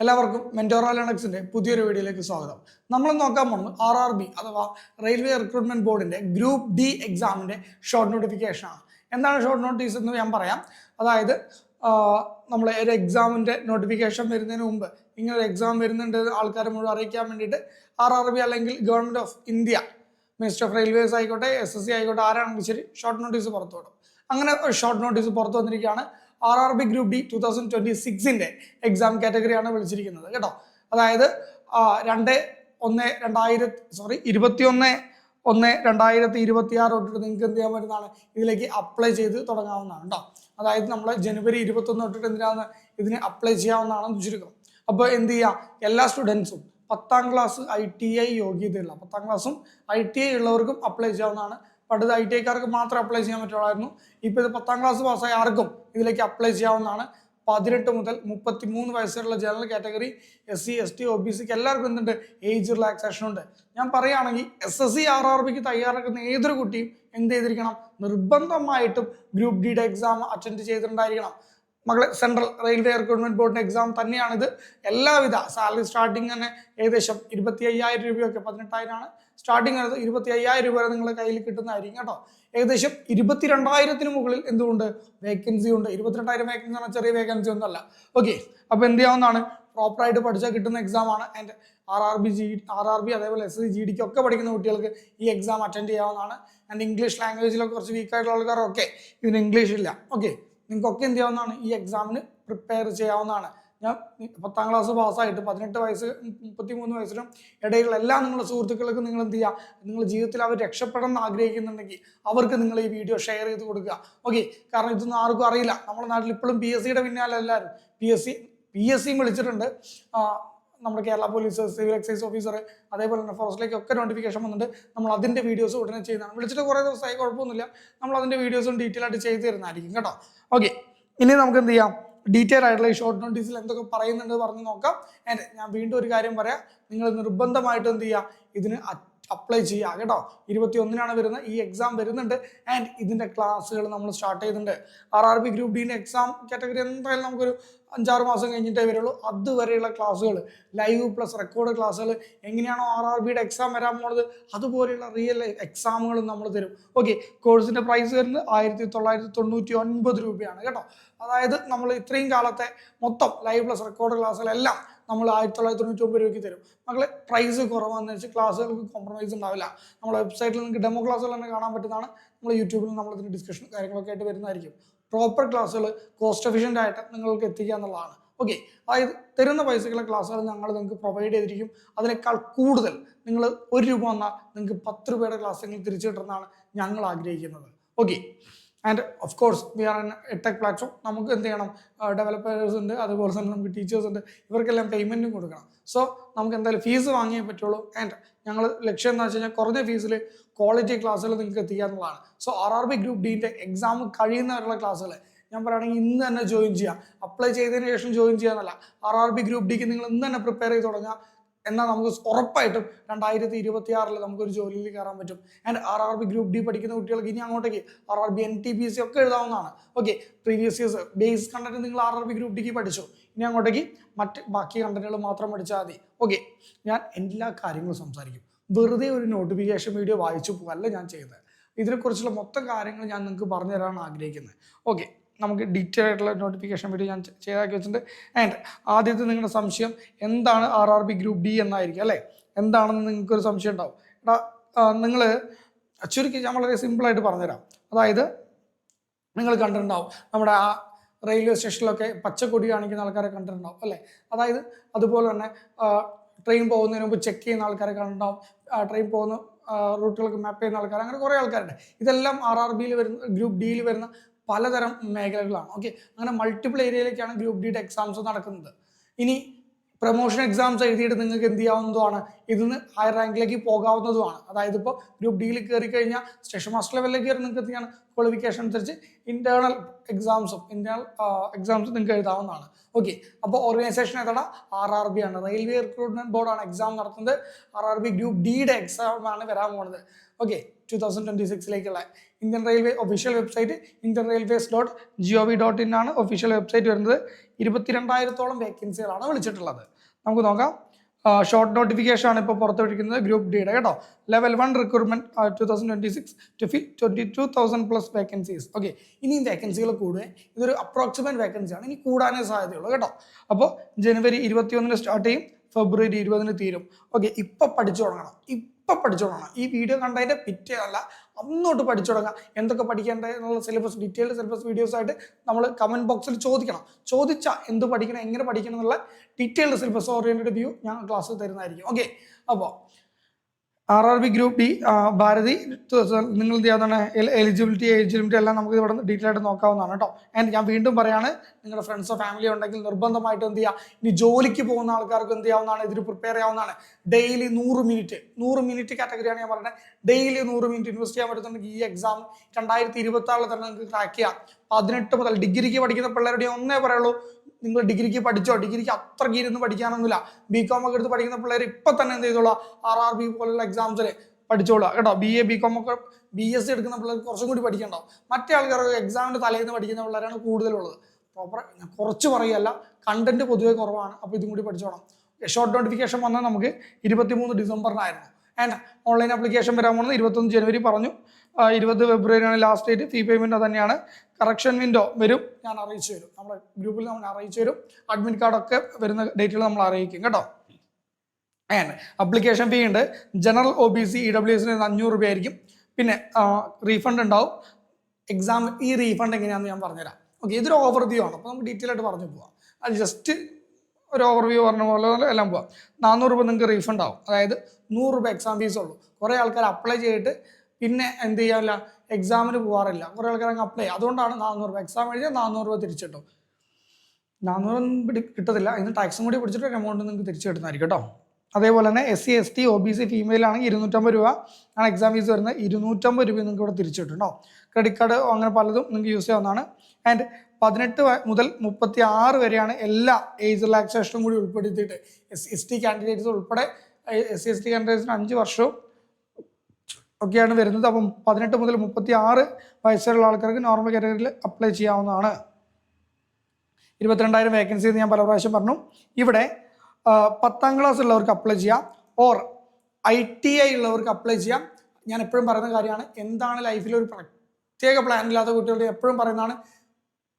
എല്ലാവർക്കും മെന്റോറ ലിനക്സിന്റെ പുതിയൊരു വീഡിയോയിലേക്ക് സ്വാഗതം. നമ്മൾ നോക്കാൻ പോകുന്നത് ആർ ആർ ബി അഥവാ റെയിൽവേ റിക്രൂട്ട്മെന്റ് ബോർഡിന്റെ ഗ്രൂപ്പ് ഡി എക്സാമിന്റെ ഷോർട്ട് നോട്ടിഫിക്കേഷൻ ആണ്. എന്താണ് ഷോർട്ട് നോട്ടീസ് എന്ന് ഞാൻ പറയാം. അതായത് നമ്മൾ ഒരു എക്സാമിന്റെ നോട്ടിഫിക്കേഷൻ വരുന്നതിന് മുമ്പ് ഇങ്ങനെ ഒരു എക്സാം വരുന്നുണ്ട് ആൾക്കാരെ മുഴുവൻ അറിയിക്കാൻ വേണ്ടിയിട്ട് ആർ ആർ ബി അല്ലെങ്കിൽ government of India minister of railways ആയിക്കോട്ടെ എസ് എസ് സി ആയിക്കോട്ടെ ആരാണെങ്കിലും ശരി ഷോർട്ട് നോട്ടീസ് പുറത്തു വിടും. അങ്ങനെ ഷോർട്ട് നോട്ടീസ് പുറത്തു വന്നിരിക്കുകയാണ് R R B group D two thousand twenty സിക്സിന്റെ exam കാറ്റഗറിയാണ് വിളിച്ചിരിക്കുന്നത് കേട്ടോ. അതായത് രണ്ട് ഒന്ന് രണ്ടായിരത്തി സോറി ഇരുപത്തി ഒന്ന് ഒന്ന് രണ്ടായിരത്തി ഇരുപത്തി ആറ് തൊട്ടിട്ട് നിങ്ങൾക്ക് എന്ത് ചെയ്യാൻ പറ്റുന്നതാണ്? ഇതിലേക്ക് അപ്ലൈ ചെയ്ത് തുടങ്ങാവുന്നതാണ് കേട്ടോ. അതായത് നമ്മൾ ജനുവരി ഇരുപത്തൊന്ന് തൊട്ടിട്ട് എന്തിനാണ് ഇതിന് അപ്ലൈ ചെയ്യാവുന്നതാണെന്ന് ചുരുക്കം അപ്പോൾ എന്ത് ചെയ്യുക എല്ലാ സ്റ്റുഡൻസും പത്താം ക്ലാസ് ഐ ടി ഐ യോഗ്യതയുള്ള പത്താം ക്ലാസ്സും ഐ ടി ഐ ഉള്ളവർക്കും അപ്ലൈ ചെയ്യാവുന്നതാണ് പണ്ട് ഐ ടി ഐക്കാർക്ക് മാത്രം അപ്ലൈ ചെയ്യാൻ പറ്റുള്ളായിരുന്നു ഇപ്പോൾ ഇത് പത്താം ക്ലാസ് പാസ്സായ ആർക്കും ഇതിലേക്ക് അപ്ലൈ ചെയ്യാവുന്നതാണ്. പതിനെട്ട് മുതൽ മുപ്പത്തി മൂന്ന് വയസ്സുള്ള general category S C S T O B സിക്ക് എല്ലാവർക്കും എന്തുണ്ട്? ഏജ് റിലാക്സേഷൻ ഉണ്ട്. ഞാൻ പറയുകയാണെങ്കിൽ S S C R R ബിക്ക് തയ്യാറെടുക്കുന്ന ഏതൊരു കുട്ടിയും എന്ത് ചെയ്തിരിക്കണം? നിർബന്ധമായിട്ടും ഗ്രൂപ്പ് ഡിയുടെ എക്സാം അറ്റൻഡ് ചെയ്തിട്ടുണ്ടായിരിക്കണം. മകളെ സെൻട്രൽ റെയിൽവേ റിക്രൂട്ട്മെന്റ് ബോർഡിന്റെ എക്സാം തന്നെയാണിത്. എല്ലാവിധ സാലറി സ്റ്റാർട്ടിങ് തന്നെ ഏകദേശം ഇരുപത്തി അയ്യായിരം രൂപയൊക്കെ പതിനെട്ടായിരമാണ്. സ്റ്റാർട്ടിങ് ആണ് ഇരുപത്തി അയ്യായിരം രൂപ വരെ നിങ്ങളുടെ കയ്യിൽ കിട്ടുന്നതായിരിക്കും കേട്ടോ. ഏകദേശം ഇരുപത്തിരണ്ടായിരത്തിന് മുകളിൽ എന്തുകൊണ്ട് വേക്കൻസി ഉണ്ട്. ഇരുപത്തിരണ്ടായിരം വേക്കൻസി പറഞ്ഞാൽ ചെറിയ വേക്കൻസി ഒന്നുമല്ല ഓക്കെ അപ്പോൾ എന്ത് ചെയ്യാവുന്നതാണ്? പ്രോപ്പറായിട്ട് പഠിച്ചാൽ കിട്ടുന്ന എക്സാം ആണ്. And R R B G R R B അതേപോലെ എസ് സി ജി ഡിക്ക് ഒക്കെ പഠിക്കുന്ന കുട്ടികൾക്ക് ഈ എക്സാം അറ്റൻഡ് ചെയ്യാവുന്നതാണ്. ആൻഡ് ഇംഗ്ലീഷ് ലാംഗ്വേജിലൊക്കെ കുറച്ച് വീക്കായിട്ടുള്ള ആൾക്കാരൊക്കെ. ഇതിന് ഇംഗ്ലീഷ് ഇല്ല. ഓക്കെ നിങ്ങൾക്കൊക്കെ എന്ത് ചെയ്യാവുന്നതാണ്? ഈ എക്സാമിന് പ്രിപ്പയർ ചെയ്യാവുന്നതാണ്. ഞാൻ പത്താം ക്ലാസ് പാസ്സായിട്ട് പതിനെട്ട് വയസ്സ് മുപ്പത്തി മൂന്ന് വയസ്സിനും ഇടയിലുള്ള എല്ലാ നിങ്ങളുടെ സുഹൃത്തുക്കൾക്കും നിങ്ങൾ എന്ത് ചെയ്യുക നിങ്ങൾ ജീവിതത്തിൽ അവർ രക്ഷപ്പെടണം എന്ന് ആഗ്രഹിക്കുന്നുണ്ടെങ്കിൽ അവർക്ക് നിങ്ങൾ ഈ വീഡിയോ ഷെയർ ചെയ്ത് കൊടുക്കുക. ഓക്കെ കാരണം ഇതൊന്നും ആർക്കും അറിയില്ല. നമ്മുടെ നാട്ടിൽ ഇപ്പോഴും പി എസ് സിയുടെ പിന്നാലെ എല്ലാവരും. P S C P S സിയും വിളിച്ചിട്ടുണ്ട്. നമ്മുടെ Kerala police civil excise officer അതേപോലെ തന്നെ ഫോറസ്റ്റിലേക്ക് ഒക്കെ നോട്ടിഫിക്കേഷൻ വന്നിട്ട് നമ്മൾ അതിന്റെ വീഡിയോസ് ഉടനെ ചെയ്യുന്നതാണ്. വിളിച്ചിട്ട് കുറേ ദിവസമായി കുഴപ്പമൊന്നുമില്ല. നമ്മൾ അതിന്റെ വീഡിയോസും ഡീറ്റെയിൽ ആയിട്ട് ചെയ്ത് തരുന്നതായിരിക്കും കേട്ടോ. ഓക്കെ ഇനി നമുക്ക് എന്ത് ചെയ്യാം? ഡീറ്റെയിൽ ആയിട്ടുള്ള ഈ ഷോർട്ട് നോട്ടീസിൽ എന്തൊക്കെ പറയുന്നുണ്ട് പറഞ്ഞ് നോക്കാം. ഞാൻ വീണ്ടും ഒരു കാര്യം പറയാം. നിങ്ങൾ നിർബന്ധമായിട്ട് എന്ത് ചെയ്യുക? ഇതിന് അപ്ലൈ ചെയ്യുക. കേട്ടോ? ഇരുപത്തി ഒന്നിനാണ് വരുന്നത് ഈ എക്സാം വരുന്നുണ്ട്. ആൻഡ് ഇതിന്റെ ക്ലാസ്സുകൾ നമ്മൾ സ്റ്റാർട്ട് ചെയ്തിട്ടുണ്ട്. ആർ ആർ ബി ഗ്രൂപ്പ് ഡീന്റെ എക്സാം കാറ്റഗറി എന്തായാലും നമുക്കൊരു അഞ്ചാറ് മാസം കഴിഞ്ഞിട്ടേ വരുള്ളൂ. അതുവരെയുള്ള ക്ലാസ്സുകൾ ലൈവ് പ്ലസ് റെക്കോർഡ് ക്ലാസ്സുകൾ എങ്ങനെയാണോ ആർ ആർ ബിയുടെ എക്സാം വരാൻ പോണത് അതുപോലെയുള്ള റിയൽ ലൈഫ് എക്സാമുകൾ നമ്മൾ തരും. ഓക്കെ കോഴ്സിന്റെ പ്രൈസ് വരുന്നത് ആയിരത്തി തൊള്ളായിരത്തി തൊണ്ണൂറ്റി ഒൻപത് രൂപയാണ് കേട്ടോ. അതായത് നമ്മൾ ഇത്രയും കാലത്തെ മൊത്തം ലൈവ് പ്ലസ് റെക്കോർഡ് ക്ലാസ്സുകളെല്ലാം നമ്മൾ ആയിരത്തി തൊള്ളായിരത്തി തൊണ്ണൂറ്റി ഒമ്പത് രൂപയ്ക്ക് തരും. മക്കളെ പ്രൈസ് കുറവാണെന്ന് വെച്ചാൽ ക്ലാസ്സുകൾക്ക് കോംപ്രമൈസ് ഉണ്ടാവില്ല. നമ്മുടെ വെബ്സൈറ്റിൽ നിങ്ങൾക്ക് ഡെമോ ക്ലാസ്സുകൾ തന്നെ കാണാൻ പറ്റുന്നതാണ്. നമ്മൾ യൂട്യൂബിൽ ഇതിന് ഡിസ്കഷൻ കാര്യങ്ങളൊക്കെ ആയിട്ട് വരുന്നതായിരിക്കും. പ്രോപ്പർ ക്ലാസ്സുകൾ കോസ്റ്റ് എഫിഷ്യന്റ് ആയിട്ട് നിങ്ങൾക്ക് എത്തിക്കുക എന്നുള്ളതാണ്. ഓക്കെ അതായത് തരുന്ന പൈസക്കുള്ള ക്ലാസ്സുകൾ ഞങ്ങൾ നിങ്ങൾക്ക് പ്രൊവൈഡ് ചെയ്തിരിക്കും. അതിനേക്കാൾ കൂടുതൽ നിങ്ങൾ ഒരു രൂപ വന്നാൽ നിങ്ങൾക്ക് പത്ത് രൂപയുടെ ക്ലാസ് നിങ്ങൾ തിരിച്ചു കിട്ടുന്നതാണ് ഞങ്ങൾ ആഗ്രഹിക്കുന്നത്. Okay and of course we are N tech platform നമുക്ക് എന്ത് ചെയ്യണം? ഡെവലപ്പേഴ്സ് ഉണ്ട് അതുപോലെ തന്നെ നമുക്ക് ടീച്ചേഴ്സ് ഉണ്ട്. ഇവർക്കെല്ലാം പേയ്മെന്റും കൊടുക്കണം. സോ നമുക്ക് എന്തായാലും ഫീസ് വാങ്ങിയേ പറ്റുള്ളൂ. ആൻഡ് ഞങ്ങൾ ലക്ഷ്യം എന്താ വെച്ച് കഴിഞ്ഞാൽ കുറഞ്ഞ ഫീസിൽ ക്വാളിറ്റി ക്ലാസ്സുകൾ നിങ്ങൾക്ക് എത്തിക്കുക എന്നുള്ളതാണ്. So R R B group ഡീന്റെ exam കഴിയുന്നവരുള്ള ക്ലാസ്സുകൾ ഞാൻ പറയുകയാണെങ്കിൽ ഇന്ന് തന്നെ ജോയിൻ ചെയ്യാം അപ്ലൈ ചെയ്തതിന് ശേഷം ജോയിൻ ചെയ്യാന്നല്ല ആർ ആർ ബി ഗ്രൂപ്പ് ഡിക്ക് നിങ്ങൾ ഇന്ന് തന്നെ പ്രിപ്പയർ ചെയ്ത് തുടങ്ങാം എന്നാൽ നമുക്ക് ഉറപ്പായിട്ടും രണ്ടായിരത്തി ഇരുപത്തി ആറിൽ നമുക്കൊരു ജോലിയിൽ കയറാൻ പറ്റും. And R R B group D പഠിക്കുന്ന കുട്ടികൾക്ക് ഇനി അങ്ങോട്ടേക്ക് R R B N T P C ഒക്കെ എഴുതാവുന്നതാണ്. Okay previous years base content നിങ്ങൾ ആർ ആർ ബി ഗ്രൂപ്പ് ഡിക്ക് പഠിച്ചു. ഇനി അങ്ങോട്ടേക്ക് മറ്റ് ബാക്കി കണ്ടന്റുകൾ മാത്രം പഠിച്ചാൽ മതി. ഓക്കെ ഞാൻ എല്ലാ കാര്യങ്ങളും സംസാരിക്കും. വെറുതെ ഒരു നോട്ടിഫിക്കേഷൻ വീഡിയോ വായിച്ചു പോകല്ല ഞാൻ ചെയ്യുന്നത്. ഇതിനെക്കുറിച്ചുള്ള മൊത്തം കാര്യങ്ങൾ ഞാൻ നിങ്ങൾക്ക് പറഞ്ഞു തരാൻ ആഗ്രഹിക്കുന്നത്. ഓക്കെ നമുക്ക് ഡീറ്റെയിൽ ആയിട്ടുള്ള നോട്ടിഫിക്കേഷൻ വീഡിയോ ഞാൻ ചെയ്താക്കി വെച്ചിട്ടുണ്ട്. ആൻഡ് ആദ്യത്തെ നിങ്ങളുടെ സംശയം എന്താണ് R R B group D എന്നായിരിക്കും അല്ലേ? എന്താണെന്ന് നിങ്ങൾക്കൊരു സംശയം ഉണ്ടാവും. എടാ നിങ്ങൾ ചുരുക്കി ഞാൻ വളരെ സിമ്പിളായിട്ട് പറഞ്ഞുതരാം. അതായത് നിങ്ങൾ കണ്ടിട്ടുണ്ടാവും നമ്മുടെ ആ റെയിൽവേ സ്റ്റേഷനിലൊക്കെ പച്ചക്കൊടി കാണിക്കുന്ന ആൾക്കാരെ കണ്ടിട്ടുണ്ടാവും അല്ലേ? അതായത് അതുപോലെ തന്നെ ട്രെയിൻ പോകുന്നതിന് മുമ്പ് ചെക്ക് ചെയ്യുന്ന ആൾക്കാരെ കണ്ടിട്ടുണ്ടാവും ട്രെയിൻ പോകുന്ന റൂട്ടുകൾക്ക് മാപ്പ് ചെയ്യുന്ന ആൾക്കാർ അങ്ങനെ കുറേ ആൾക്കാരുണ്ട്. ഇതെല്ലാം ആർ ആർ ബിയിൽ വരുന്ന ഗ്രൂപ്പ് ഡിയിൽ വരുന്ന പലതരം മേഖലകളാണ്. ഓക്കെ അങ്ങനെ മൾട്ടിപ്പിൾ ഏരിയയിലേക്കാണ് ഗ്രൂപ്പ് ഡിയുടെ എക്സാംസ് നടക്കുന്നത്. ഇനി പ്രൊമോഷൻ എക്സാംസ് എഴുതിയിട്ട് നിങ്ങൾക്ക് എന്ത് ചെയ്യാവുന്നതുമാണ്? ഇതിന്ന് ഹയർ റാങ്കിലേക്ക് പോകാവുന്നതുമാണ്. അതായത് ഇപ്പോൾ ഗ്രൂപ്പ് ഡിയിൽ കയറി കഴിഞ്ഞാൽ സ്റ്റേഷൻ മാസ്റ്റർ ലെവലിലേക്ക് കയറി നിങ്ങൾക്ക് എന്ത് ക്വാളിഫിക്കേഷൻ അനുസരിച്ച് ഇന്റേണൽ എക്സാംസും ഇന്റേണൽ എക്സാംസും നിങ്ങൾക്ക് എഴുതാവുന്നതാണ്. ഓക്കെ അപ്പോൾ ഓർഗനൈസേഷൻ ഏതാണ് ആർ ആർ ബി ആണ്. റെയിൽവേ റിക്രൂട്ട്മെന്റ് ബോർഡാണ് എക്സാം നടത്തുന്നത്. ആർ ആർ ബി ഗ്രൂപ്പ് ഡിയുടെ എക്സാം ആണ് വരാൻ പോകുന്നത് okay two thousand twenty സിക്സിലേക്കുള്ള Indian railway official website Indian railways dot G O V dot in ആണ് ഒഫീഷ്യൽ വെബ്സൈറ്റ് വരുന്നത്. ഇരുപത്തിരണ്ടായിരത്തോളം വേക്കൻസികളാണ് വിളിച്ചിട്ടുള്ളത്. നമുക്ക് നോക്കാം. ഷോർട്ട് നോട്ടിഫിക്കേഷൻ ആണ് ഇപ്പോൾ പുറത്തുവിട്ടിരിക്കുന്നത് ഗ്രൂപ്പ് ഡിയുടെ കേട്ടോ. Level one recruitment two thousand twenty six to fill twenty two thousand plus vacancies okay ഇനിയും വേക്കൻസികൾ കൂടുകയും ഇതൊരു അപ്രോക്സിമേറ്റ് വേക്കൻസിയാണ് ഇനി കൂടാനേ സാധ്യതയുള്ളൂ കേട്ടോ. അപ്പോൾ ജനുവരി ഇരുപത്തിയൊന്നിന് സ്റ്റാർട്ട് ചെയ്യും. ഫെബ്രുവരി ഇരുപതിന് തീരും. ഓക്കെ ഇപ്പം പഠിച്ചു തുടങ്ങണം. ഇപ്പം പഠിച്ചു ഈ വീഡിയോ കണ്ടതിന്റെ പിറ്റേ അല്ല അന്നോട്ട് പഠിച്ചു തുടങ്ങാം. എന്തൊക്കെ പഠിക്കേണ്ടത് എന്നുള്ള സിലബസ് ഡീറ്റെയിൽഡ് സിലബസ് വീഡിയോസ് ആയിട്ട് നമ്മൾ കമന്റ് ബോക്സിൽ ചോദിക്കണം. ചോദിച്ചാൽ എന്ത് പഠിക്കണം എങ്ങനെ പഠിക്കണം എന്നുള്ള ഡീറ്റെയിൽഡ് സിലബസ് ഓറിയന്റഡ് വ്യൂ ഞാൻ ക്ലാസ് തരുന്നതായിരിക്കും. ഓക്കെ അപ്പോൾ R R B group D Bharati നിങ്ങൾ എന്ത് ചെയ്യാവുന്നതാണ് എലിജിബിലിറ്റി എലിജിബിലിറ്റി എല്ലാം നമുക്ക് ഇവിടെ ഡീറ്റെയിൽ ആയിട്ട് നോക്കാവുന്നതാണ് കേട്ടോ. ആൻഡ് ഞാൻ വീണ്ടും പറയാണ് നിങ്ങളുടെ ഫ്രണ്ട്സോ ഫാമിലിയോ ഉണ്ടെങ്കിൽ നിർബന്ധമായിട്ട് എന്ത് ചെയ്യുക ഇനി ജോലിക്ക് പോകുന്ന ആൾക്കാർക്ക് എന്ത് ചെയ്യാവുന്നതാണ് ഇതിന് പ്രിപ്പയർ ചെയ്യാവുന്നതാണ്. ഡെയിലി നൂറ് മിനിറ്റ് നൂറ് മിനിറ്റ് കാറ്റഗറിയാണ് ഞാൻ പറയുന്നത്. ഡെയിലി നൂറ് മിനിറ്റ് ഇൻവെസ്റ്റ് ചെയ്യാൻ പറ്റുന്നുണ്ടെങ്കിൽ ഈ എക്സാം രണ്ടായിരത്തി ഇരുപത്തി ആറിൽ തന്നെ നിങ്ങൾക്ക് ക്രാക്ക് ചെയ്യാം. പതിനെട്ട് മുതൽ ഡിഗ്രിക്ക് പഠിക്കുന്ന പിള്ളേരുടെ ഒന്നേ പറയുള്ളൂ നിങ്ങൾ ഡിഗ്രിക്ക് പഠിച്ചോ? ഡിഗ്രിക്ക് അത്രയ്ക്ക് ഇരുന്ന് പഠിക്കാനൊന്നുമില്ല. ബി കോം ഒക്കെ എടുത്ത് പഠിക്കുന്ന പിള്ളേർ ഇപ്പൊ തന്നെ എന്ത് ചെയ്തോളാം? ആർ ആർ ബി പോലുള്ള എക്സാംസിൽ പഠിച്ചോളാം കേട്ടോ? ബി എ ബി കോം ഒക്കെ ബി എസ് സി എടുക്കുന്ന പിള്ളേർക്ക് കുറച്ചും കൂടി പഠിക്കണ്ടോ? മറ്റേ ആൾക്കാർക്ക് എക്സാമിന്റെ തലേന്ന് പഠിക്കുന്ന പിള്ളേരാണ് കൂടുതലുള്ളത്. പ്രോപ്പർ കുറച്ച് പറയല്ല കണ്ടന്റ് പൊതുവെ കുറവാണ്. അപ്പോൾ ഇതും കൂടി പഠിച്ചോണം. ഷോർട്ട് നോട്ടിഫിക്കേഷൻ വന്നാൽ നമുക്ക് ഇരുപത്തിമൂന്ന് ഡിസംബറിനായിരുന്നു. ആൻഡ് ഓൺലൈൻ ആപ്ലിക്കേഷൻ വരാൻ പോകുന്നത് ഇരുപത്തൊന്ന് ജനുവരി പറഞ്ഞു. ഇരുപത് ഫെബ്രുവരിയാണ് ലാസ്റ്റ് ഡേറ്റ് ഫീ പേയ്മെന്റ് തന്നെയാണ്. കറക്ഷൻ വിൻഡോ വരും. ഞാൻ അറിയിച്ചു തരും. നമ്മുടെ ഗ്രൂപ്പിൽ നമ്മൾ അറിയിച്ചു തരും. അഡ്മിറ്റ് കാർഡൊക്കെ വരുന്ന ഡേറ്റുകൾ നമ്മൾ അറിയിക്കും കേട്ടോ. ആൻഡ് അപ്ലിക്കേഷൻ ഫീ ഉണ്ട്. General O B C E W എസിന് അഞ്ഞൂറ് രൂപ ആയിരിക്കും പിന്നെ റീഫണ്ട് ഉണ്ടാവും. എക്സാം ഈ റീഫണ്ട് എങ്ങനെയാണെന്ന് ഞാൻ പറഞ്ഞുതരാം. ഓക്കെ ഇതൊരു ഓവർ വ്യൂ ആണ്. അപ്പോൾ നമുക്ക് ഡീറ്റെയിൽ ആയിട്ട് പറഞ്ഞു പോവാം. അത് ജസ്റ്റ് ഒരു ഓവർ വ്യൂ പറഞ്ഞ പോലെ എല്ലാം പോവാം. നാനൂറ് രൂപ നിങ്ങൾക്ക് റീഫണ്ട് ആവും. അതായത് നൂറ് രൂപ എക്സാം ഫീസ് ഉള്ളൂ. കുറേ ആൾക്കാർ അപ്ലൈ ചെയ്തിട്ട് പിന്നെ എന്ത് ചെയ്യാറില്ല? എക്സാമിന് പോകാറില്ല കുറേ ആൾക്കാർ അങ്ങ് അപ്ലൈ അതുകൊണ്ടാണ് നാനൂറ് രൂപ. എക്സാം എഴുതിയാൽ നാനൂറ് രൂപ തിരിച്ചിട്ടു നാനൂറൊന്നും പിടി കിട്ടത്തില്ല. ഇന്ന് ടാക്സും കൂടി പിടിച്ചിട്ട് ഒരു എമൗണ്ട് നിങ്ങൾക്ക് തിരിച്ചു കിട്ടുന്നതായിരിക്കും കേട്ടോ. അതേപോലെ തന്നെ S C S T O B C female ആണെങ്കിൽ ഇരുന്നൂറ്റമ്പത് രൂപ ആണ് എക്സാം ഫീസ് വരുന്നത്. ഇരുന്നൂറ്റമ്പത് രൂപ നിങ്ങൾക്ക് ഇവിടെ തിരിച്ചു കിട്ടും ക്രെഡിറ്റ് കാർഡ് അങ്ങനെ പലതും നിങ്ങൾക്ക് യൂസ് ചെയ്യാവുന്നതാണ്. ആൻഡ് പതിനെട്ട് മുതൽ മുപ്പത്തി ആറ് വരെയാണ് എല്ലാ ഏജ് റിലാക്സേഷനും കൂടി ഉൾപ്പെടുത്തിയിട്ട് എസ് എസ് ടി കാൻഡിഡേറ്റ്സ് ഉൾപ്പെടെ എസ് സി എസ് ടി കാൻഡിഡേറ്റ്സിന് അഞ്ച് വർഷവും ഒക്കെയാണ് വരുന്നത്. അപ്പം പതിനെട്ട് മുതൽ മുപ്പത്തി ആറ് വയസ്സുള്ള ആൾക്കാർക്ക് നോർമൽ കാറ്റഗറിയിൽ അപ്ലൈ ചെയ്യാവുന്നതാണ്. ഇരുപത്തിരണ്ടായിരം വേക്കൻസി എന്ന് ഞാൻ പല പ്രാവശ്യം പറഞ്ഞു. ഇവിടെ പത്താം ക്ലാസ് ഉള്ളവർക്ക് അപ്ലൈ ചെയ്യാം. ഓർ ഐ ടി ഐ ഉള്ളവർക്ക് അപ്ലൈ ചെയ്യാം. ഞാൻ എപ്പോഴും പറയുന്ന കാര്യമാണ് എന്താണ് ലൈഫിൽ ഒരു പ്രത്യേക പ്ലാൻ ഇല്ലാത്ത കുട്ടികളുടെ എപ്പോഴും പറയുന്നതാണ്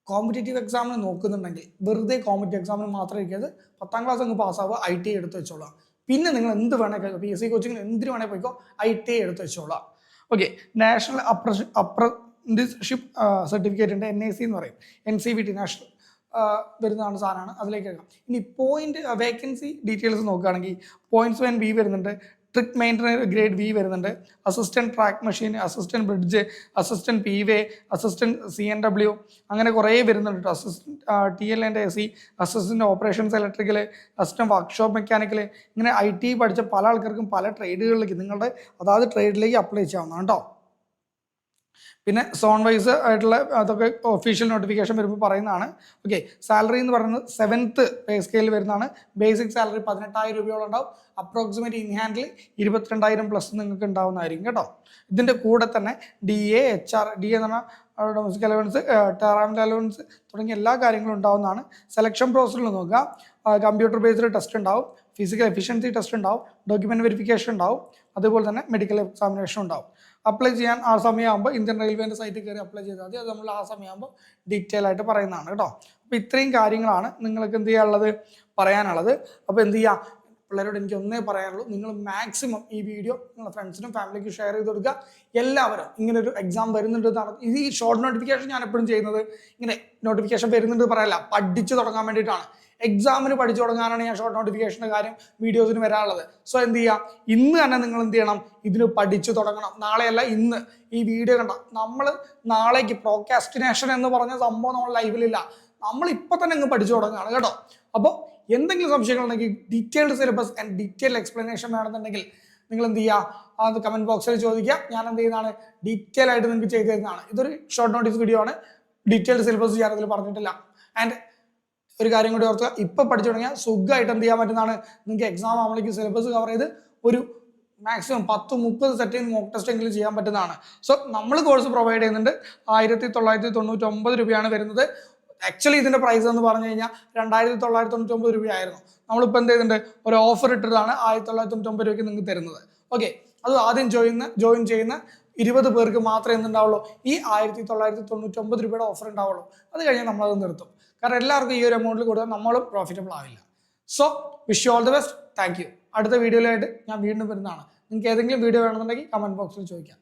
കോമ്പറ്റേറ്റീവ് എക്സാമിന് നോക്കുന്നുണ്ടെങ്കിൽ വെറുതെ കോമ്പറ്റേറ്റീവ് എക്സാമിന് മാത്രം ഇരിക്കരുത്. പത്താം ക്ലാസ് അങ്ങ് പാസ്സാവുക ഐ ടി എടുത്ത് വെച്ചോളാം പിന്നെ നിങ്ങൾ എന്ത് വേണേ പി എസ് സി കോച്ചിങ്ങിന് എന്തിനു വേണേ പോയിക്കോ ഐ ടി ഐ എടുത്ത് വെച്ചോളാം. ഓക്കെ നാഷണൽ അപ്രന്റിസ്ഷിപ്പ് സർട്ടിഫിക്കറ്റ് ഉണ്ട് എൻ ഐ സി എന്ന് പറയും. N C V T national വരുന്നതാണ് സാധനമാണ് അതിലേക്ക് എടുക്കാം ഇനി പോയിന്റ് വേക്കൻസി ഡീറ്റെയിൽസ് നോക്കുകയാണെങ്കിൽ പോയിന്റ്സ് വൻ ബി വരുന്നുണ്ട്. ട്രിക്ക് മെയിന്റനർ ഗ്രേഡ് വി വരുന്നുണ്ട്. Assistant track machine assistant bridge assistant P way assistant C N W അങ്ങനെ കുറേ വരുന്നുണ്ട് കേട്ടോ assistant T L and A C assistant operations electrical assistant workshop mechanical ഇങ്ങനെ I T പഠിച്ച പല ആൾക്കാർക്കും പല ട്രേഡുകളിലേക്ക് നിങ്ങളുടെ അതാത് ട്രേഡിലേക്ക് അപ്ലൈ ചെയ്യാവുന്നതാണ് കേട്ടോ പിന്നെ സോൺ വൈസ് ആയിട്ടുള്ള അതൊക്കെ ഒഫീഷ്യൽ നോട്ടിഫിക്കേഷൻ വരുമ്പോൾ പറയുന്നതാണ്. ഓക്കെ സാലറി എന്ന് പറയുന്നത് സെവൻത്ത് പേ സ്കെയിൽ വരുന്നതാണ്. ബേസിക് സാലറി പതിനെട്ടായിരം രൂപയോളം ഉണ്ടാവും. അപ്രോക്സിമേറ്റ് ഇൻ ഹാൻഡിൽ ഇരുപത്തിരണ്ടായിരം പ്ലസ് നിങ്ങൾക്ക് ഉണ്ടാവുന്നതായിരിക്കും കേട്ടോ. ഇതിന്റെ കൂടെ തന്നെ D A H R D എന്ന് പറഞ്ഞാൽ ഡൊമസ്റ്റിക് അലവൻസ് ടെറാമിന്റെ അലവൻസ് തുടങ്ങിയ എല്ലാ കാര്യങ്ങളും ഉണ്ടാവുന്നതാണ്. സെലക്ഷൻ പ്രോസസ്സിൽ നോക്കുക. കമ്പ്യൂട്ടർ ബേസ്ഡ് ടെസ്റ്റ് ഉണ്ടാവും. ഫിസിക്കൽ എഫിഷ്യൻസി ടെസ്റ്റ് ഉണ്ടാവും. ഡോക്യുമെന്റ് വെരിഫിക്കേഷൻ ഉണ്ടാവും. അതുപോലെ തന്നെ മെഡിക്കൽ എക്സാമിനേഷൻ ഉണ്ടാവും. അപ്ലൈ ചെയ്യാൻ ആ സമയമാകുമ്പോൾ ഇന്ത്യൻ റെയിൽവേന്റെ സൈറ്റിൽ കയറി അപ്ലൈ ചെയ്താൽ മതി. അത് നമ്മൾ ആ സമയമാകുമ്പോൾ ഡീറ്റെയിൽ ആയിട്ട് പറയുന്നതാണ് കേട്ടോ. അപ്പോൾ ഇത്രയും കാര്യങ്ങളാണ് നിങ്ങൾക്ക് എന്ത് ചെയ്യാനുള്ളത്? പറയാനുള്ളത്. അപ്പോൾ എന്ത് ചെയ്യുക പിള്ളേരോട് എനിക്ക് ഒന്നേ പറയാനുള്ളൂ. നിങ്ങൾ മാക്സിമം ഈ വീഡിയോ നിങ്ങളുടെ ഫ്രണ്ട്സിനും ഫാമിലിക്കും ഷെയർ ചെയ്ത് കൊടുക്കുക. എല്ലാവരും ഇങ്ങനെ ഒരു എക്സാം വരുന്നുണ്ട് ഇത് ഈ ഷോർട്ട് നോട്ടിഫിക്കേഷൻ ഞാൻ എപ്പോഴും ചെയ്യുന്നത്. ഇങ്ങനെ നോട്ടിഫിക്കേഷൻ വരുന്നുണ്ട് പറയല്ല. പഠിച്ചു തുടങ്ങാൻ വേണ്ടിയിട്ടാണ്. എക്സാമിന് പഠിച്ചു തുടങ്ങാനാണ് ഞാൻ ഷോർട്ട് നോട്ടിഫിക്കേഷന്റെ കാര്യം വീഡിയോസിന് വരാനുള്ളത് സോ എന്ത് ചെയ്യുക ഇന്ന് തന്നെ നിങ്ങൾ എന്ത് ചെയ്യണം? ഇതിന് പഠിച്ചു തുടങ്ങണം. നാളെയല്ല ഇന്ന്. ഈ വീഡിയോ കണ്ട. നമ്മൾ നാളേക്ക് പ്രോക്കാസ്റ്റിനേഷൻ എന്ന് പറഞ്ഞ സംഭവം നമ്മൾ ലൈവിലില്ല നമ്മൾ ഇപ്പൊ തന്നെ അങ്ങ് പഠിച്ചു തുടങ്ങുകയാണ് കേട്ടോ. അപ്പോൾ എന്തെങ്കിലും സംശയങ്ങൾ ഉണ്ടെങ്കിൽ detailed syllabus and detail explanation വേണമെന്നുണ്ടെങ്കിൽ നിങ്ങൾ എന്ത് ചെയ്യുക അത് കമന്റ് ബോക്സിൽ ചോദിക്കുക. ഞാൻ എന്ത് ചെയ്യുന്നതാണ്? ഡീറ്റെയിൽ ആയിട്ട് നിങ്ങൾക്ക് ചെയ്തു തരുന്നതാണ്. ഇതൊരു ഷോർട്ട് നോട്ടീസ് വീഡിയോ ആണ്. ഡീറ്റെയിൽഡ് സിലബസ് ഞാനതിൽ പറഞ്ഞിട്ടില്ല. ആൻഡ് ഒരു കാര്യം കൂടി ഓർക്കുക. ഇപ്പൊ പഠിച്ചു തുടങ്ങിയ സുഖമായിട്ട് എന്ത് ചെയ്യാൻ പറ്റുന്നതാണ്? നിങ്ങൾക്ക് എക്സാം ആവുമ്പോഴേക്കും സിലബസ് കവർ ചെയ്ത് ഒരു മാക്സിമം പത്ത് മുപ്പത് സെറ്റിൽ മോക്ക് ടെസ്റ്റ് എങ്കിലും ചെയ്യാൻ പറ്റുന്നതാണ്. സോ നമ്മൾ കോഴ്സ് പ്രൊവൈഡ് ചെയ്യുന്നുണ്ട്. ആയിരത്തി തൊള്ളായിരത്തി തൊണ്ണൂറ്റി ഒമ്പത് രൂപയാണ് വരുന്നത്. ആക്ച്വലി ഇതിന്റെ പ്രൈസ് എന്ന് പറഞ്ഞു കഴിഞ്ഞാൽ രണ്ടായിരത്തി തൊള്ളായിരത്തി തൊണ്ണൂറ്റൊമ്പത് രൂപയായിരുന്നു. നമ്മളിപ്പോൾ എന്ത് ചെയ്തിട്ടുണ്ട് ഒരു ഓഫർ ഇട്ടിട്ടാണ് ആയിരത്തി തൊള്ളായിരത്തി തൊണ്ണൂറ്റൊമ്പത് രൂപയ്ക്ക് നിങ്ങൾക്ക് തരുന്നത്. ഓക്കെ അത് ആദ്യം ജോയിൻ ജോയിൻ ചെയ്യുന്ന ഇരുപത് പേർക്ക് മാത്രമേ എന്തുണ്ടാവുള്ളൂ? ഈ ആയിരത്തി തൊള്ളായിരത്തി തൊണ്ണൂറ്റൊമ്പത് രൂപയുടെ ഓഫർ ഉണ്ടാവുള്ളൂ. അത് കഴിഞ്ഞാൽ നമ്മളത് നിർത്തും. കാരണം എല്ലാവർക്കും ഈ ഒരു എമൗണ്ടിൽ കൊടുത്താൽ നമ്മളും പ്രോഫിറ്റബിൾ ആവില്ല. So wish you all the best thank you അടുത്ത വീഡിയോയിലായിട്ട് ഞാൻ വീണ്ടും വരുന്നതാണ്. നിങ്ങൾക്ക് ഏതെങ്കിലും വീഡിയോ വേണമെന്നുണ്ടെങ്കിൽ കമന്റ് ബോക്സിൽ ചോദിക്കാം.